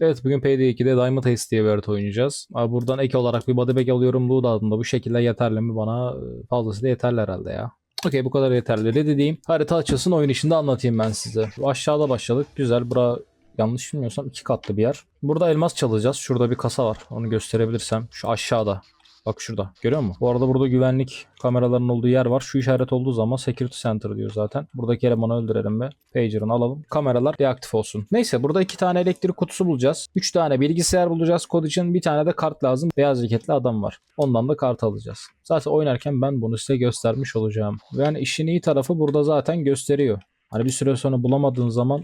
Evet bugün PD2'de Diamond Ace diye bir oynayacağız. Abi buradan ek olarak bir body bag alıyorum. Loot adında bu şekilde yeterli mi? Bana e, fazlası da yeterli herhalde ya. Okey bu kadar yeterli. Ne dediğim harita açılsın oyun içinde anlatayım ben size. Aşağıda başladık. Güzel. Bura yanlış bilmiyorsam iki katlı bir yer. Burada elmas çalacağız. Şurada bir kasa var. Onu gösterebilirsem. Şu aşağıda. Bak şurada. Görüyor musun? Bu arada burada güvenlik kameralarının olduğu yer var. Şu işaret olduğu zaman Security Center diyor zaten. Buradaki elemanı öldürelim ve pager'ını alalım. Kameralar deaktif olsun. Neyse burada iki tane elektrik kutusu bulacağız. Üç tane bilgisayar bulacağız kod için. Bir tane de kart lazım. Beyaz ceketli adam var. Ondan da kart alacağız. Zaten oynarken ben bunu size göstermiş olacağım. Yani işin iyi tarafı burada zaten gösteriyor. Hani bir süre sonra bulamadığın zaman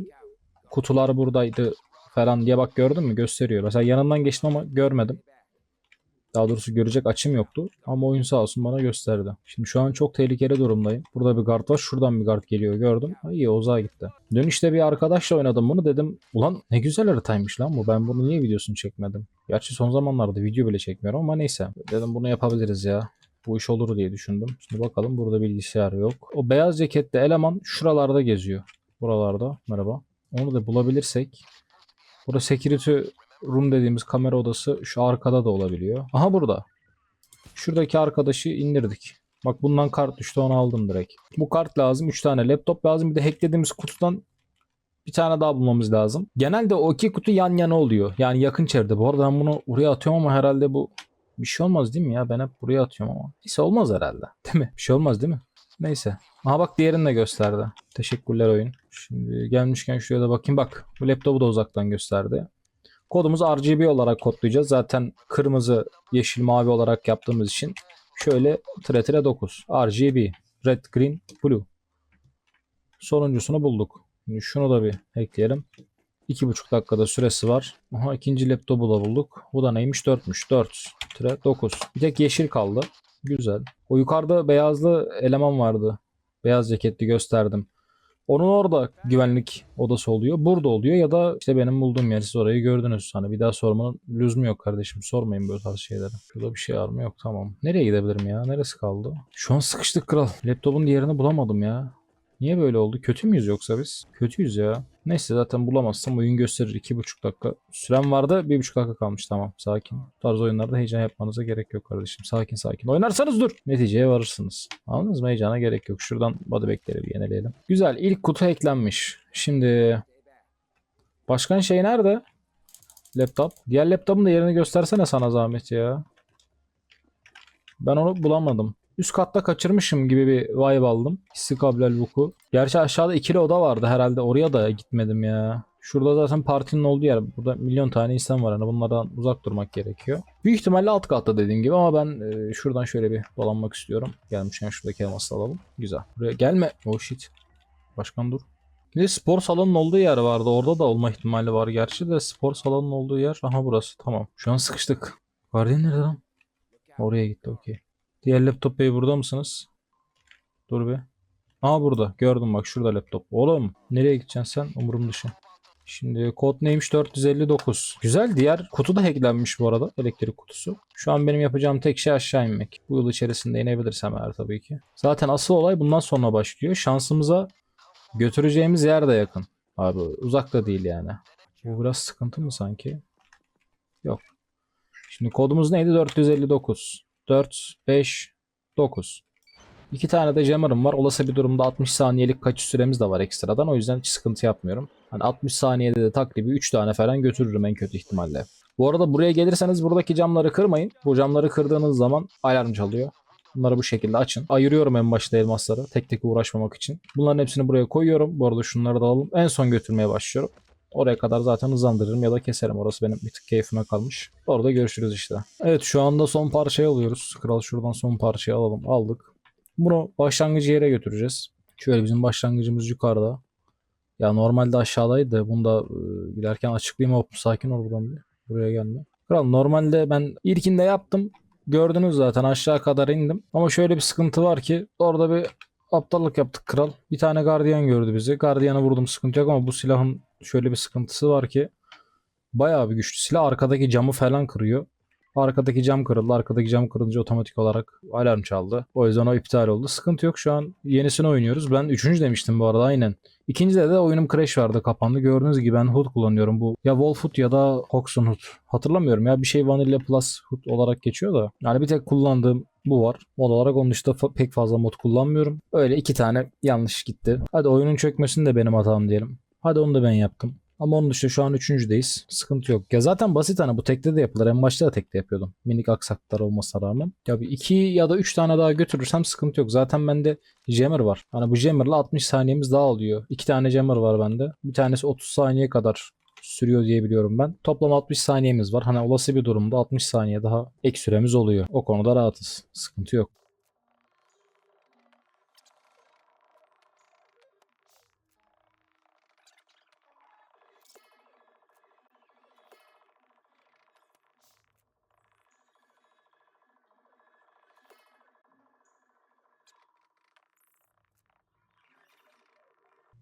kutular buradaydı falan diye bak gördün mü gösteriyor. Mesela yanından geçtim ama görmedim. Daha doğrusu görecek açım yoktu. Ama oyun sağ olsun bana gösterdi. Şimdi şu an çok tehlikeli durumdayım. Burada bir guard var. Şuradan bir guard geliyor gördüm. İyi uzağa gitti. Dönüşte bir arkadaşla oynadım bunu. Dedim ulan ne güzel haritaymış lan bu. Ben bunu niye videosunu çekmedim? Gerçi son zamanlarda video bile çekmiyorum ama neyse. Dedim bunu yapabiliriz ya. Bu iş olur diye düşündüm. Şimdi bakalım burada bilgisayar yok. O beyaz ceketli eleman şuralarda geziyor. Buralarda. Merhaba. Onu da bulabilirsek. Burada security room dediğimiz kamera odası şu arkada da olabiliyor. Aha burada. Şuradaki arkadaşı indirdik. Bak bundan kart düştü onu aldım direkt. Bu kart lazım. 3 tane laptop lazım. Bir de hacklediğimiz kutudan bir tane daha bulmamız lazım. Genelde o iki kutu yan yana oluyor. Yani yakın çevrede. Bu arada ben bunu buraya atıyorum ama herhalde bu bir şey olmaz değil mi ya? Ben hep buraya atıyorum ama. Neyse olmaz herhalde. Değil mi? Bir şey olmaz değil mi? Neyse. Aha bak diğerini de gösterdi. Teşekkürler oyun. Şimdi gelmişken şuraya da bakayım. Bak bu laptopu da uzaktan gösterdi. Kodumuzu RGB olarak kodlayacağız. Zaten kırmızı, yeşil, mavi olarak yaptığımız için şöyle tire tire 9. RGB. Red, green, blue. Sonuncusunu bulduk. Şimdi şunu da bir ekleyelim. 2,5 dakikada süresi var. Aha ikinci laptopu da bulduk. Bu da neymiş? 4'müş. 4 tire 9. Bir tek yeşil kaldı. Güzel. O yukarıda beyazlı eleman vardı. Beyaz ceketli gösterdim. Onun orada güvenlik odası oluyor. Burada oluyor ya da işte benim bulduğum yer siz orayı gördünüz. Hani bir daha sormanın lüzumu yok kardeşim. Sormayın böyle tarz şeyleri. Şurada bir şey var mı? Yok tamam. Nereye gidebilirim ya? Neresi kaldı? Şu an sıkıştık kral. Laptopun diğerini bulamadım ya. Niye böyle oldu? Kötü müyüz yoksa biz? Kötüyüz ya. Neyse zaten bulamazsam oyun gösterir. 2,5 dakika. Süren vardı. 1,5 dakika kalmış. Tamam sakin. Bu tarz oyunlarda heyecan yapmanıza gerek yok kardeşim. Sakin sakin. Oynarsanız dur. Neticeye varırsınız. Anladınız mı? Heyecana gerek yok. Şuradan bodybackleri bir yenileyelim. Güzel. İlk kutu eklenmiş. Şimdi başkan şey nerede? Laptop. Diğer laptopun da yerini göstersene sana zahmet ya. Ben onu bulamadım. Üst katta kaçırmışım gibi bir vibe aldım. Hissi kablel vuku. Gerçi aşağıda ikili oda vardı herhalde. Oraya da gitmedim ya. Şurada zaten partinin olduğu yer. Burada milyon tane insan var. Hani bunlardan uzak durmak gerekiyor. Büyük ihtimalle alt katta dediğim gibi ama ben e, şuradan şöyle bir dolanmak istiyorum. Gelmişken şuradaki elması alalım. Güzel. Buraya gelme. Oh shit. Başkan dur. Bir de spor salonunun olduğu yer vardı. Orada da olma ihtimali var gerçi de spor salonunun olduğu yer. Aha burası. Tamam. Şu an sıkıştık. Guardian nerede lan? Oraya gitti okey. Diğer laptop bey burada mısınız? Dur be. Aa burada. Gördüm bak şurada laptop. Oğlum nereye gideceksin sen? Umurum dışı. Şimdi kod neymiş 459. Güzel diğer kutu da hacklenmiş bu arada. Elektrik kutusu. Şu an benim yapacağım tek şey aşağı inmek. Bu yıl içerisinde inebilirsem eğer tabii ki. Zaten asıl olay bundan sonra başlıyor. Şansımıza götüreceğimiz yer de yakın. Abi uzakta değil yani. Bu biraz sıkıntı mı sanki? Yok. Şimdi kodumuz neydi? 459. 4, 5, 9. İki tane de jammer'ım var. Olası bir durumda 60 saniyelik kaçış süremiz de var ekstradan. O yüzden hiç sıkıntı yapmıyorum. Hani 60 saniyede de takribi 3 tane falan götürürüm en kötü ihtimalle. Bu arada buraya gelirseniz buradaki camları kırmayın. Bu camları kırdığınız zaman alarm çalıyor. Bunları bu şekilde açın. Ayırıyorum en başta elmasları. Tek tek uğraşmamak için. Bunların hepsini buraya koyuyorum. Bu arada şunları da alalım. En son götürmeye başlıyorum. Oraya kadar zaten hızlandırırım ya da keserim. Orası benim bir tık keyfime kalmış. Orada görüşürüz işte. Evet şu anda son parçayı alıyoruz. Kral şuradan son parçayı alalım. Aldık. Bunu başlangıcı yere götüreceğiz. Şöyle bizim başlangıcımız yukarıda. Ya normalde aşağıdaydı. Bunu da e, giderken açıklayayım. Hop sakin ol buradan bir. Buraya gelme. Kral normalde ben ilkinde yaptım. Gördünüz zaten aşağı kadar indim. Ama şöyle bir sıkıntı var ki orada bir aptallık yaptık kral. Bir tane gardiyan gördü bizi. Gardiyanı vurdum sıkıntı yok ama bu silahın şöyle bir sıkıntısı var ki bayağı bir güçlü silah. Arkadaki camı falan kırıyor. Arkadaki cam kırıldı. Arkadaki cam kırılınca otomatik olarak alarm çaldı. O yüzden o iptal oldu. Sıkıntı yok şu an yenisini oynuyoruz. Ben üçüncü demiştim bu arada aynen. İkincide de oyunum crash vardı kapandı. Gördüğünüz gibi ben HUD kullanıyorum. Bu ya Wolf HUD ya da Hoxton HUD. Hatırlamıyorum ya bir şey Vanilla Plus HUD olarak geçiyor da. Yani bir tek kullandığım bu var. Mod olarak onun dışında fa- pek fazla mod kullanmıyorum. Öyle iki tane yanlış gitti. Hadi oyunun çökmesini de benim hatam diyelim. Hadi onu da ben yaptım. Ama onun dışında şu an üçüncüdeyiz. Sıkıntı yok. Ya zaten basit hani bu tekte de yapılır. En başta da tekte yapıyordum. Minik aksaklıklar olmasına rağmen. Ya bir iki ya da üç tane daha götürürsem sıkıntı yok. Zaten bende jammer var. Hani bu jammerla 60 saniyemiz daha oluyor. İki tane jammer var bende. Bir tanesi 30 saniye kadar sürüyor diye biliyorum ben. Toplam 60 saniyemiz var. Hani olası bir durumda 60 saniye daha ek süremiz oluyor. O konuda rahatız. Sıkıntı yok.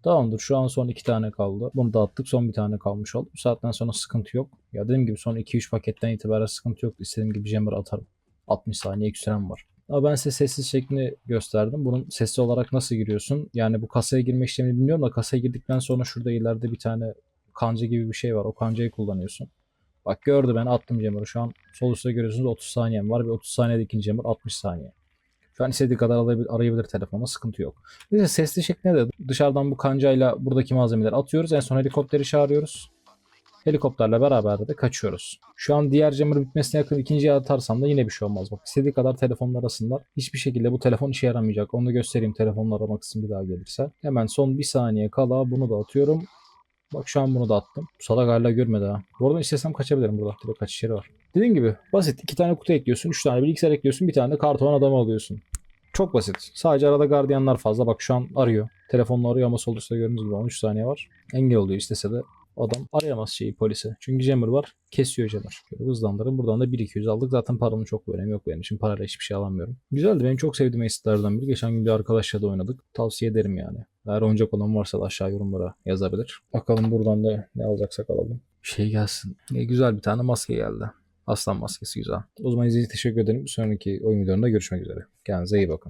Tamamdır. Şu an son iki tane kaldı. Bunu da attık. Son bir tane kalmış oldu. Bu saatten sonra sıkıntı yok. Ya dediğim gibi son 2-3 paketten itibaren sıkıntı yok. İstediğim gibi jammer atarım. 60 saniye sürem var. Ama ben size sessiz şeklini gösterdim. Bunun sesli olarak nasıl giriyorsun? Yani bu kasaya girme işlemini bilmiyorum da kasaya girdikten sonra şurada ileride bir tane kanca gibi bir şey var. O kancayı kullanıyorsun. Bak gördü ben attım jammer'ı. Şu an sol üstte görüyorsunuz 30 saniyem var. Bir 30 saniyede ikinci jammer 60 saniye. Şu istediği kadar arayabilir, telefonla sıkıntı yok. Neyse sesli şeklinde de dışarıdan bu kancayla buradaki malzemeleri atıyoruz. En son helikopteri çağırıyoruz. Helikopterle beraber de kaçıyoruz. Şu an diğer jammer bitmesine yakın ikinciye atarsam da yine bir şey olmaz. Bak istediği kadar telefonla arasınlar. Hiçbir şekilde bu telefon işe yaramayacak. Onu da göstereyim telefonla arama kısmı bir daha gelirse. Hemen son bir saniye kala bunu da atıyorum. Bak şu an bunu da attım. Salak hala görmedi ha. Bu arada istesem kaçabilirim burada. Direkt kaçış yeri var. Dediğim gibi basit. iki tane kutu ekliyorsun. Üç tane bilgisayar ekliyorsun. Bir tane de karton adamı alıyorsun. Çok basit. Sadece arada gardiyanlar fazla. Bak şu an arıyor. Telefonla arıyor ama sol gördüğünüz gibi 13 saniye var. Engel oluyor istese de adam arayamaz şeyi polise. Çünkü jammer var. Kesiyor jammer. Şöyle hızlandırın. Buradan da 1-200 aldık. Zaten paranın çok bir önemi yok benim için. Parayla hiçbir şey alamıyorum. Güzeldi. Benim çok sevdiğim esitlerden biri. Geçen gün bir arkadaşla da oynadık. Tavsiye ederim yani. Eğer oyuncak olan varsa da aşağı yorumlara yazabilir. Bakalım buradan da ne alacaksak alalım. Şey gelsin. E, güzel bir tane maske geldi. Aslan maskesi güzel. O zaman için teşekkür ederim. Bir sonraki oyun videolarında görüşmek üzere. Kendinize iyi bakın.